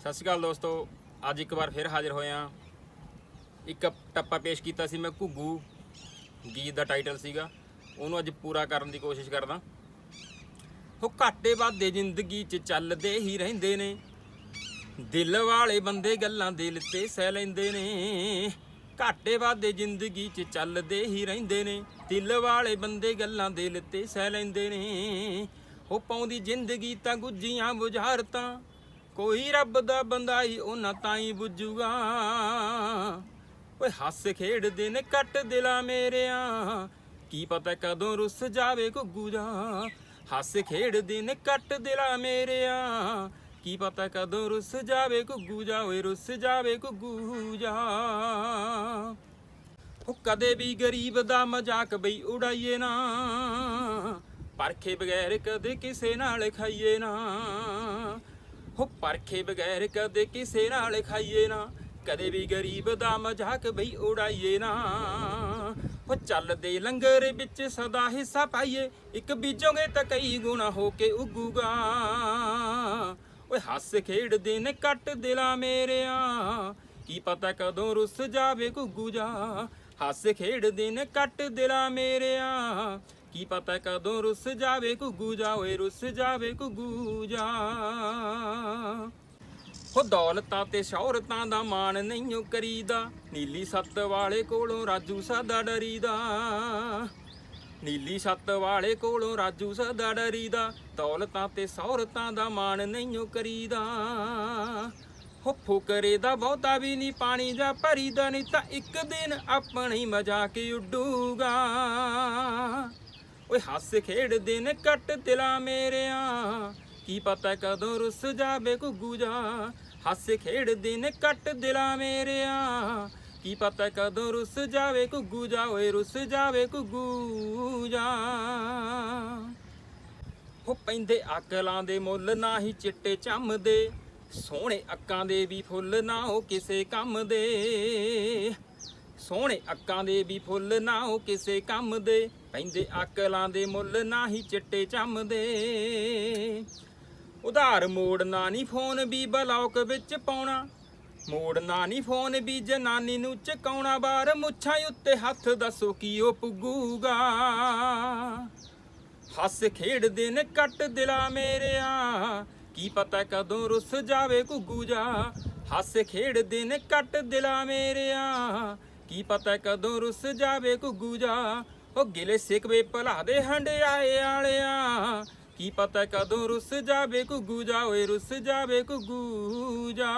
ਸਤਿ ਸ਼੍ਰੀ ਅਕਾਲ ਦੋਸਤੋ, ਅੱਜ ਇੱਕ ਵਾਰ ਫਿਰ ਹਾਜ਼ਰ ਹੋਏ ਹਾਂ। ਇੱਕ ਟੱਪਾ ਪੇਸ਼ ਕੀਤਾ ਸੀ ਮੈਂ ਘੁੱਗੂ, ਗੀਤ ਦਾ ਟਾਈਟਲ ਸੀਗਾ। ਉਹਨੂੰ ਅੱਜ ਪੂਰਾ ਕਰਨ ਦੀ ਕੋਸ਼ਿਸ਼ ਕਰਦਾ। ਉਹ ਘਾਟੇ ਵਾਦੇ ਜ਼ਿੰਦਗੀ 'ਚ ਚੱਲਦੇ ਹੀ ਰਹਿੰਦੇ ਨੇ। ਦਿਲ ਵਾਲੇ ਬੰਦੇ ਗੱਲਾਂ ਦਿਲ ਤੇ ਸਹਿ ਲੈਂਦੇ ਨੇ। ਘਾਟੇ ਵਾਦੇ ਜ਼ਿੰਦਗੀ 'ਚ ਚੱਲਦੇ ਹੀ ਰਹਿੰਦੇ ਨੇ। ਦਿਲ ਵਾਲੇ ਬੰਦੇ ਗੱਲਾਂ ਦਿਲ ਤੇ ਸਹਿ ਲੈਂਦੇ ਨੇ। ਉਹ ਪਾਉਂਦੀ ਜ਼ਿੰਦਗੀ ਤਾਂ ਗੁੱਜੀਆਂ ਬੁਝਾਰਤਾਂ। ਕੋਈ ਰੱਬ ਦਾ ਬੰਦਾ ਹੀ ਉਹਨਾਂ ਤਾਂ ਹੀ ਬੁੱਝੂਗਾ। ਓਏ ਹੱਸ ਖੇਡਦੇ ਨੇ ਕੱਟ ਦਿਲਾਂ ਮੇਰਿਆਂ। ਕੀ ਪਤਾ ਕਦੋਂ ਰੁੱਸ ਜਾਵੇ ਘੁੱਗੂ ਜਾ। ਹੱਸ ਖੇਡਦੇ ਨੇ ਕੱਟ ਦਿਲਾਂ ਮੇਰਿਆਂ। ਕੀ ਪਤਾ ਕਦੋਂ ਰੁੱਸ ਜਾਵੇ ਘੁੱਗੂ ਜਾ। ਓਏ ਰੁੱਸ ਜਾਵੇ ਘੁੱਗੂ ਜਾ। ਉਹ ਕਦੇ ਵੀ ਗਰੀਬ ਦਾ ਮਜ਼ਾਕ ਬਈ ਉਡਾਈਏ ਨਾ। ਪਰਖੇ ਬਗੈਰ ਕਦੇ ਕਿਸੇ ਨਾਲ ਖਾਈਏ ਨਾ। ਹੋ ਪਰਖੇ ਬਗੈਰ ਕਦੇ ਕਿਸੇ ਨਾਲ ਖਾਈਏ ਨਾ, ਕਦੇ ਵੀ ਗਰੀਬ ਦਾ ਮਜ਼ਾਕ ਬਈ ਉਡਾਈਏ ਨਾ। ਹੋ ਚੱਲਦੇ ਲੰਗਰ ਵਿੱਚ ਸਦਾ ਹਿੱਸਾ ਪਾਈਏ, ਇੱਕ ਬੀਜੋਗੇ ਤਾਂ ਕਈ ਗੁਣਾ ਹੋ ਕੇ ਉਗੂਗਾ। ਓਏ ਹੱਸ ਖੇਡ ਦਿਨ ਕੱਟ ਦਿਲਾਂ ਮੇਰਿਆਂ, ਕੀ ਪਤਾ ਕਦੋਂ ਰੁੱਸ ਜਾਵੇ ਘੁੱਗੂ ਜਾ। ਹੱਸ ਖੇਡ ਦਿਨ ਕੱਟ ਦਿਲਾਂ ਮੇਰਿਆਂ ਕੀ ਪਤਾ ਕਦੋਂ ਰੁੱਸ ਜਾਵੇ ਘੁੱਗੂ ਜਾ ਓਏ ਰੁੱਸ ਜਾਵੇ ਘੁੱਗੂ ਜਾ। ਹੋ ਦੌਲਤਾਂ ਤੇ ਸ਼ੌਹਰਤਾਂ ਦਾ ਮਾਣ ਨਹੀਂਓ ਕਰੀਦਾ, ਨੀਲੀ ਸੱਤ ਵਾਲੇ ਕੋਲੋਂ ਰਾਜੂ ਸਦਾ ਡਰੀਦਾ। ਨੀਲੀ ਛੱਤ ਵਾਲੇ ਕੋਲੋਂ ਰਾਜੂ ਸਦਾ ਡਰੀਦਾ, ਦੌਲਤਾਂ ਤੇ ਸ਼ੌਹਰਤਾਂ ਦਾ ਮਾਣ ਨਹੀਂਓ ਕਰੀਦਾ। ਹੋ ਫੁਕਰੇ ਦਾ ਬਹੁਤਾ ਵੀ ਨਹੀਂ ਪਾਣੀ ਜਾਂ ਭਰੀਦਾ ਨਹੀਂ ਤਾਂ ਇੱਕ ਦਿਨ ਆਪਣੀ ਮਜ਼ਾਕ ਉੱਡੂਗਾ। ਓਏ ਹੱਸ ਖੇਡਦੇ ਨੇ ਕੱਟ ਦਿਲਾਂ ਮੇਰਿਆਂ। ਕੀ ਪਤਾ ਕਦੋਂ ਰੁੱਸ ਜਾਵੇ ਘੁੱਗੂ ਜਾ। ਹੱਸ ਖੇਡਦੇ ਨੇ ਕੱਟ ਦਿਲਾਂ ਮੇਰਿਆਂ। ਕੀ ਪਤਾ ਕਦੋਂ ਰੁੱਸ ਜਾਵੇ ਘੁੱਗੂ ਜਾ। ਓਏ ਰੁੱਸ ਜਾਵੇ ਘੁੱਗੂ ਜਾ। ਉਹ ਪੈਂਦੇ ਅਕਲਾਂ ਦੇ ਮੁੱਲ ਨਾ ਹੀ ਚਿੱਟੇ ਚੰਮਦੇ ਸੋਹਣੇ ਅੱਕਾਂ ਦੇ ਵੀ ਫੁੱਲ ਨਾ ਉਹ ਕਿਸੇ ਕੰਮ ਦੇ। ਸੋਹਣੇ ਅੱਕਾਂ ਦੇ ਵੀ ਫੁੱਲ ਨਾ ਉਹ ਕਿਸੇ ਕੰਮ ਦੇ। ਪੈਂਦੇ ਅਕਲਾਂ ਦੇ ਮੁੱਲ ਨਾ ਹੀ ਚਿੱਟੇ ਚੰਮਦੇ ਉਧਾਰ ਮੋੜਨਾ ਨਹੀਂ ਫੋਨ ਵੀ ਬਲੌਕ ਵਿੱਚ ਪਾਉਣਾ। ਮੋੜਨਾ ਨਹੀਂ ਫੋਨ ਵੀ ਜਨਾਨੀ ਨੂੰ ਚਕਾਉਣਾ। ਬਾਰ ਮੁੱਛਾਂ ਉੱਤੇ ਹੱਥ ਦੱਸੋ ਕੀ ਉਹ ਪੁੱਗੂਗਾ। ਹੱਸ ਖੇਡਦੇ ਨੇ ਕੱਟ ਦਿਲਾ ਮੇਰਿਆ। ਕੀ ਪਤਾ ਕਦੋਂ ਰੁੱਸ ਜਾਵੇ ਘੁੱਗੂ ਜਾ। ਹੱਸ ਖੇਡਦੇ ਨੇ ਕੱਟ ਦਿਲਾ ਮੇਰਿਆ। ਕੀ ਪਤਾ ਕਦੋਂ ਰੁੱਸ ਜਾਵੇ ਘੁੱਗੂ ਜਾ? ਉਹ ਗਿਲੇ ਸਿਕਵੇ ਭਲਾ ਦੇ ਹੰਡਿਆਏ ਆਲਿਆ। ਕੀ ਪਤਾ ਕਦੋਂ ਰੁੱਸ ਜਾਵੇ ਘੁੱਗੂ ਜਾ? ਓਏ ਰੁੱਸ ਜਾਵੇ ਘੁੱਗੂ ਜਾ।